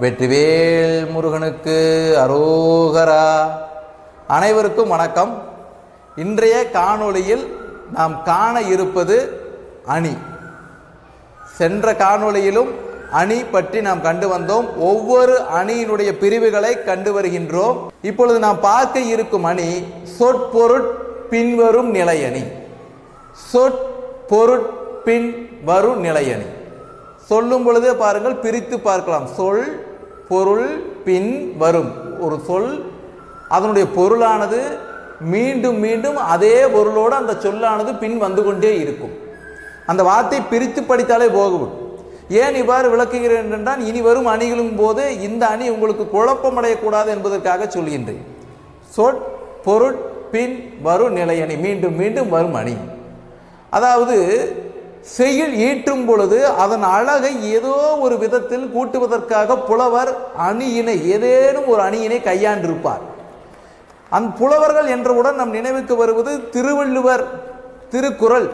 வெற்றிவேல் முருகனுக்கு அரோகரா. அனைவருக்கும் வணக்கம். இன்றைய காணொளியில் நாம் காண இருப்பது அணி. சென்ற காணொளியிலும் அணி பற்றி நாம் கண்டு வந்தோம். ஒவ்வொரு அணியினுடைய பிரிவுகளை கண்டு வருகின்றோம். இப்பொழுது நாம் பார்க்க இருக்கும் அணி சொற்பொருட் பின்வரும் நிலையணி. சொற்பொருட் பின் வரும் நிலையணி. சொல்லும் பொழுதே பாருங்கள் பிரித்து பார்க்கலாம். சொல் பொருள் பின் வரும். ஒரு சொல் அதனுடைய பொருளானது மீண்டும் மீண்டும் அதே பொருளோடு அந்த சொல்லானது பின் வந்து கொண்டே இருக்கும். அந்த வார்த்தை பிரித்து படித்தாலே போகும் ஏன் இவ்வாறு விளக்குகிறேன் என்றால் இனி வரும் அணிகளும் போது இந்த அணி உங்களுக்கு குழப்பமடையக்கூடாது என்பதற்காக சொல்கின்றேன். சொற் பொருட் பின் வரும் நிலையணி மீண்டும் மீண்டும் வரும் அணி. அதாவது செய்யுள் ஈட்டும் பொழுது அதன் அழகை ஏதோ ஒரு விதத்தில் கூட்டுவதற்காக புலவர் அணியினை ஏதேனும் ஒரு அணியினை கையாண்டிருப்பார். அந் புலவர்கள் என்றவுடன் நம் நினைவுக்கு வருவது திருவள்ளுவர் திருக்குறள்.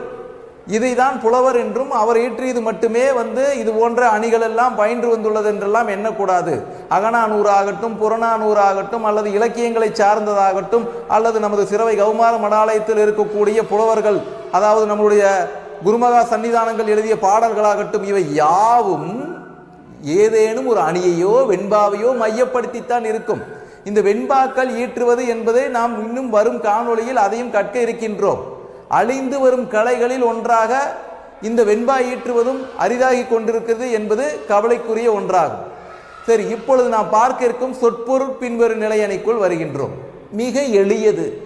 இதைதான் புலவர் என்றும் அவர் இயற்றியது மட்டுமே வந்து இது போன்ற அணிகள் எல்லாம் பயின்று வந்துள்ளது என்றெல்லாம் எண்ணக்கூடாது. அகனானூராகட்டும் புறநானூறாகட்டும் அல்லது இலக்கியங்களை சார்ந்ததாகட்டும் அல்லது நமது சிறவை கௌமார மடாலயத்தில் இருக்கக்கூடிய புலவர்கள் அதாவது நம்முடைய குருமகா சன்னிதானங்கள் எழுதிய பாடல்களாகட்டும் இவை யாவும் ஏதேனும் ஒரு அணியையோ வெண்பாவையோ மையப்படுத்தித்தான் இருக்கும். இந்த வெண்பாக்கள் ஈற்றுவது என்பதை நாம் இன்னும் வரும் காணொளியில் அதையும் கற்க இருக்கின்றோம். அழிந்து வரும் கலைகளில் ஒன்றாக இந்த வெண்பா ஈற்றுவதும் அரிதாகி கொண்டிருக்கிறது என்பது கவலைக்குரிய ஒன்றாகும். சரி இப்பொழுது நாம் பார்க்க இருக்கும் சொற்பொருள் பின்வரும் நிலையணைக்குள் வருகின்றோம். மிக எளியது.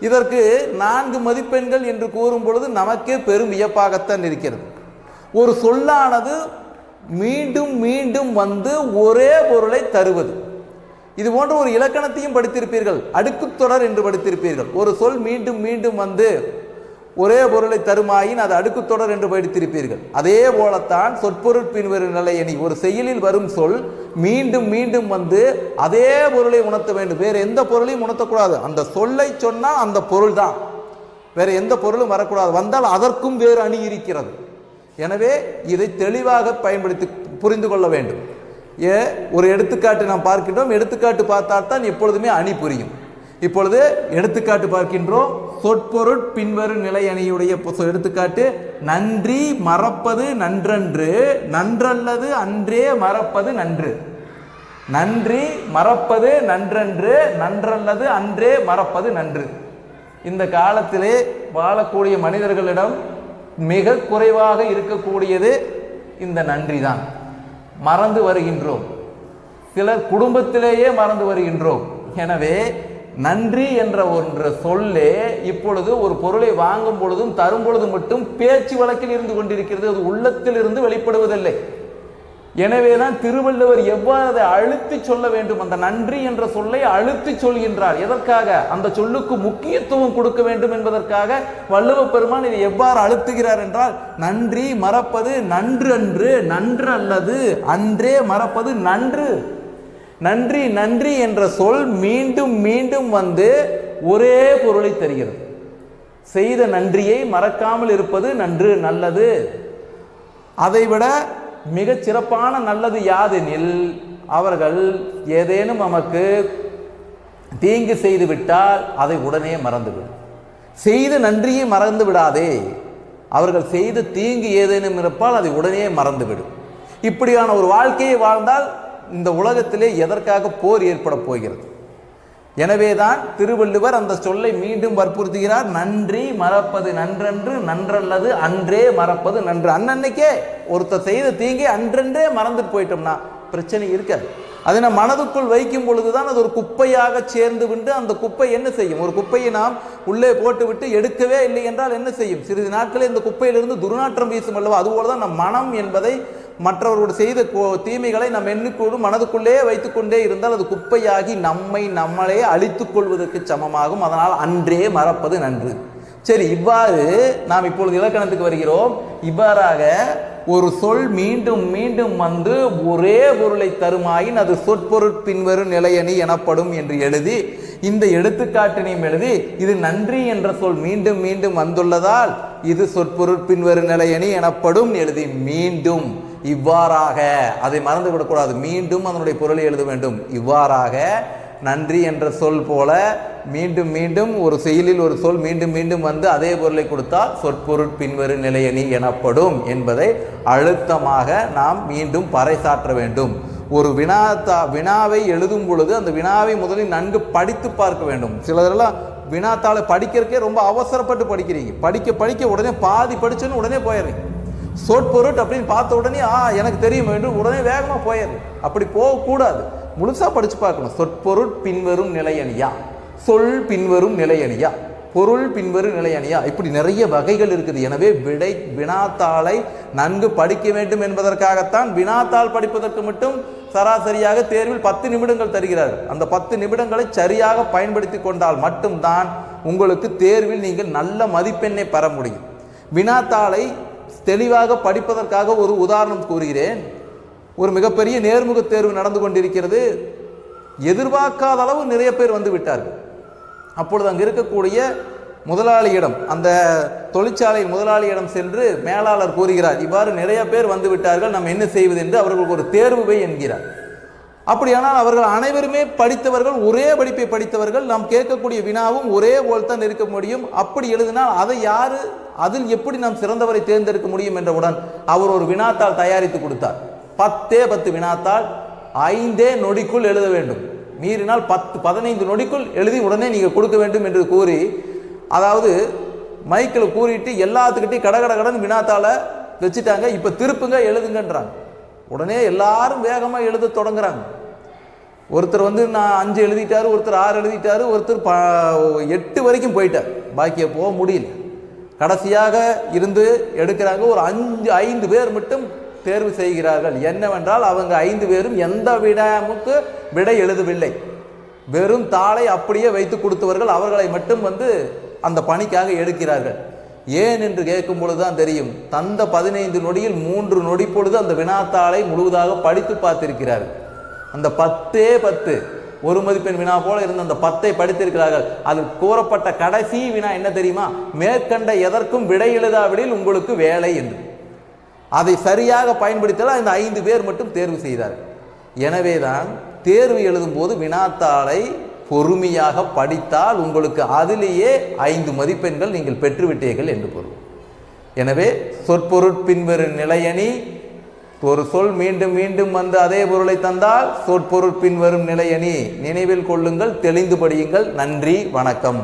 இதற்கு நான்கு மதிப்பெண்கள் என்று கூறும் பொழுது நமக்கே பெரும் வியப்பாகத்தான் இருக்கிறது. ஒரு சொல்லானது மீண்டும் மீண்டும் வந்து ஒரே பொருளை தருவது. இது போன்ற ஒரு இலக்கணத்தையும் படித்திருப்பீர்கள். அடுக்குத்தொடர் என்று படித்திருப்பீர்கள். ஒரு சொல் மீண்டும் மீண்டும் வந்து ஒரே பொருளை தருமாயின் அது அடுக்குத்தொடர் என்று படித்திருப்பீர்கள். அதே போலத்தான் சொற்பொருள் பின்வரும் நிலையணி ஒரு செயலில் வரும் சொல் மீண்டும் மீண்டும் வந்து அதே பொருளை உணர்த்த வேண்டும். வேறு எந்த பொருளையும் உணர்த்தக்கூடாது. அந்த சொல்லை சொன்னால் அந்த பொருள் தான். வேறு எந்த பொருளும் வரக்கூடாது. வந்தால் அதற்கும் வேறு அணி இருக்கிறது. எனவே இதை தெளிவாக பயன்படுத்தி புரிந்து கொள்ள வேண்டும். ஏ ஒரு எடுத்துக்காட்டு நாம் பார்க்கின்றோம். எடுத்துக்காட்டு பார்த்தால் தான் எப்பொழுதுமே அணி புரியும். இப்பொழுது எடுத்துக்காட்டு பார்க்கின்றோம். சொற்பொருட் பின்வரும் நிலை அணியுடைய எடுத்துக்காட்டு நன்றி மறப்பது நன்றன்று நன்றல்லது அன்றே மறப்பது நன்று. நன்றி மறப்பது நன்றன்று நன்றல்லது அன்றே மறப்பது நன்று. இந்த காலத்திலே வாழக்கூடிய மனிதர்களிடம் மிக குறைவாக இருக்கக்கூடியது இந்த நன்றி தான் மறந்து வருகின்றோம். சிலர் குடும்பத்திலேயே மறந்து வருகின்றோம். எனவே நன்றி என்ற ஒன்று சொல்லே இப்பொழுது ஒரு பொருளை வாங்கும் பொழுதும் தரும் பொழுது மட்டும் பேச்சு வழக்கில் இருந்து கொண்டிருக்கிறது அது உள்ளத்தில் இருந்து வெளிப்படுவதில்லை. எனவேதான் திருவள்ளுவர் எவ்வாறு அதை அழுத்தி சொல்ல வேண்டும்? அந்த நன்றி என்ற சொல்லை அழுத்தி சொல்கின்றார். எதற்காக? அந்த சொல்லுக்கு முக்கியத்துவம் கொடுக்க வேண்டும் என்பதற்காக வள்ளுவ பெருமான் இதை எவ்வாறு அழுத்துகிறார் என்றால் நன்றி மறப்பது நன்று அன்று நன்று அல்லது அன்றே மறப்பது நன்று. நன்றி நன்றி என்ற சொல் மீண்டும் மீண்டும் வந்து ஒரே பொருளை தருகிறது. செய்த நன்றியை மறக்காமல் இருப்பது நன்று நல்லது. அதைவிட மிகச் சிறப்பான நல்லது யாதெனில் அவர்கள் ஏதேனும் நமக்கு தீங்கு செய்து விட்டால் அதை உடனே மறந்துவிடும். செய்த நன்றியை மறந்து விடாதே. அவர்கள் செய்த தீங்கு ஏதேனும் இருப்பால் அதை உடனே மறந்துவிடும். இப்படியான ஒரு வாழ்க்கையை வாழ்ந்தால் இந்த உலகத்திலே எதற்காக போர் ஏற்பட போகிறது? எனவே தான் திருவள்ளுவர் அந்த சொல்லை மீண்டும் வற்புறுத்துகிறார். நன்றி மறப்பது நன்றன்று நன்றல்லது அன்றே மறப்பது நன்று. அன்னன்னைக்கே ஒருத்தர் செய்த தீங்கி அன்றன்றே மறந்துட்டு போயிட்டோம்னா பிரச்சனை இருக்காது. அதை நாம் மனதுக்குள் வைக்கும் பொழுதுதான் அது ஒரு குப்பையாக சேர்ந்து விட்டு அந்த குப்பை என்ன செய்யும்? ஒரு குப்பையை நாம் உள்ளே போட்டுவிட்டு எடுக்கவே இல்லை என்றால் என்ன செய்யும்? சிறிது நாட்களே இந்த குப்பையிலிருந்து துர்நாற்றம் வீசும் அல்லவா? அதுபோல தான் நம் மனம் என்பதை மற்றவர்களோடு செய்த கோ- தீமைகளை நம் எண்ணுக்கோடு மனதுக்குள்ளே வைத்துக்கொண்டே இருந்தால் அது குப்பையாகி நம்மை நம்மளே அழித்துக் கொள்வதற்கு சமமாகும். அதனால் அன்றே மறப்பது நன்று. சரி இவ்வாறு நாம் இப்பொழுது இலக்கணத்துக்கு வருகிறோம். இவ்வாறாக ஒரு சொல் மீண்டும் மீண்டும் வந்து ஒரே பொருளை தருமாயின் அது சொற்பொருள் பின்வரும் நிலையணி எனப்படும் என்று எழுதி இந்த எடுத்துக்காட்டினையும் எழுதி இது நன்றி என்ற சொல் மீண்டும் மீண்டும் வந்துள்ளதால் இது சொற்பொருள் பின்வரும் நிலையணி எனப்படும் எழுதி மீண்டும் இவ்வாறாக அதை மறந்து விடக்கூடாது. மீண்டும் அதனுடைய பொருளை எழுத வேண்டும். இவ்வாறாக நன்றி என்ற சொல் போல மீண்டும் மீண்டும் ஒரு செயலில் ஒரு சொல் மீண்டும் மீண்டும் வந்து அதே பொருளை கொடுத்தால் சொற்பொருள் பின்வரு நிலையணி எனப்படும் என்பதை அழுத்தமாக நாம் மீண்டும் பறைசாற்ற வேண்டும். ஒரு வினாத்தா வினாவை எழுதும் பொழுது அந்த வினாவை முதலில் நன்கு படித்து பார்க்க வேண்டும். சிலதெல்லாம் வினாத்தாளை படிக்கிறதுக்கே ரொம்ப அவசரப்பட்டு படிக்கிறீங்க. படிக்க படிக்க உடனே பாதி படிச்சோன்னு உடனே போயிடுறீங்க. சொற்பொருட் அப்படின்னு பார்த்த உடனே ஆ எனக்கு தெரியும் என்று உடனே வேகமாக போயிடு அப்படி போகக்கூடாது. முழுசாக படித்து பார்க்கணும். சொற்பொருட் பின்வரும் நிலையணியா சொல் பின்வரும் நிலையணியா பொருள் பின்வரும் நிலையணியா இப்படி நிறைய வகைகள் இருக்குது. எனவே விடை வினாத்தாளை நன்கு படிக்க வேண்டும் என்பதற்காகத்தான் வினாத்தாள் படிப்பதற்கு மட்டும் சராசரியாக தேர்வில் பத்து நிமிடங்கள் தருகிறார்கள் அந்த பத்து நிமிடங்களை சரியாக பயன்படுத்தி கொண்டால் மட்டும்தான் உங்களுக்கு தேர்வில் நீங்கள் நல்ல மதிப்பெண்ணை பெற முடியும். வினாத்தாளை தெளிவாக படிப்பதற்காக ஒரு உதாரணம் கூறுகிறேன். ஒரு மிகப்பெரிய நேர்முக தேர்வு நடந்து கொண்டிருக்கிறது. எதிர்பார்க்காத அளவு நிறைய பேர் வந்து விட்டார்கள். அப்பொழுது அங்கே இருக்கக்கூடிய முதலாளியிடம் அந்த தொழிற்சாலை முதலாளியிடம் சென்று மேலாளர் கூறுகிறார் இவ்வாறு நிறைய பேர் வந்து விட்டார்கள் நாம் என்ன செய்வது? என்று அவர்களுக்கு ஒரு தேர்வு என்கிறார். அப்படியானால் அவர்கள் அனைவருமே படித்தவர்கள் ஒரே படிப்பை படித்தவர்கள் நாம் கேட்கக்கூடிய வினாவும் ஒரே போல் தான் இருக்க முடியும். அப்படி எழுதினால் அதை யாரு அதில் எப்படி நாம் சிறந்தவரை தேர்ந்தெடுக்க முடியும் என்றவுடன் அவர் ஒரு வினாத்தாள் தயாரித்து கொடுத்தார். பத்தே பத்து வினாத்தாள் ஐந்தே நொடிக்குள் எழுத வேண்டும். மீறினால் பத்து பதினைந்து நொடிக்குள் எழுதி உடனே நீங்கள் கொடுக்க வேண்டும் என்று கூறி அதாவது மைக்கில் கூறிட்டு எல்லாத்துக்கிட்டையும் கட கடன் வினாத்தால் வச்சுட்டாங்க. இப்போ திருப்புங்க எழுதுங்கன்றாங்க. உடனே எல்லாரும் வேகமாக எழுத தொடங்குறாங்க. ஒருத்தர் வந்து நான் அஞ்சு எழுதிட்டார் ஒருத்தர் ஆறு எழுதிட்டாரு ஒருத்தர் ப எட்டு வரைக்கும் போயிட்டார். பாக்கியை போக முடியல. கடைசியாக இருந்து எடுக்கிறாங்க ஒரு அஞ்சு ஐந்து பேர் மட்டும் தேர்வு செய்கிறார்கள். என்னவென்றால் அவங்க ஐந்து பேரும் எந்த விடாமுக்கு விடை எழுதவில்லை. வெறும் தாளை அப்படியே வைத்து கொடுத்தவர்கள் அவர்களை மட்டும் வந்து அந்த பணிக்காக எடுக்கிறார்கள். ஏன் என்று கேட்கும் பொழுதுதான் தெரியும். தந்த பதினைந்து நொடியில் மூன்று நொடி பொழுது அந்த வினாத்தாளை முழுவதாக படித்து பார்த்திருக்கிறார்கள். அந்த பத்தே பத்து. ஒரு மதிப்பெண் வினா போல இருந்த அந்த பத்தை படித்திருக்கிறார்கள். அதில் கூறப்பட்ட கடைசி வினா என்ன தெரியுமா? மேற்கண்ட எதற்கும் விடை எழுதாவிடில் உங்களுக்கு வேலை என்று. அதை சரியாக பயன்படுத்தலாம் இந்த ஐந்து பேர் மட்டும் தேர்வு செய்தார்கள் எனவேதான் தேர்வு எழுதும்போது வினாத்தாளை பொறுமையாக படித்தால் உங்களுக்கு அதிலேயே ஐந்து மதிப்பெண்கள் நீங்கள் பெற்றுவிட்டீர்கள் என்று பொருள். எனவே சொற்பொருட் பின்வரும் நிலையணி ஒரு சொல் மீண்டும் மீண்டும் வந்து அதே பொருளை தந்தால் சொற்பொருள் பின்வரும் நிலையணி. நினைவில் கொள்ளுங்கள் தெளிந்து படியுங்கள். நன்றி வணக்கம்.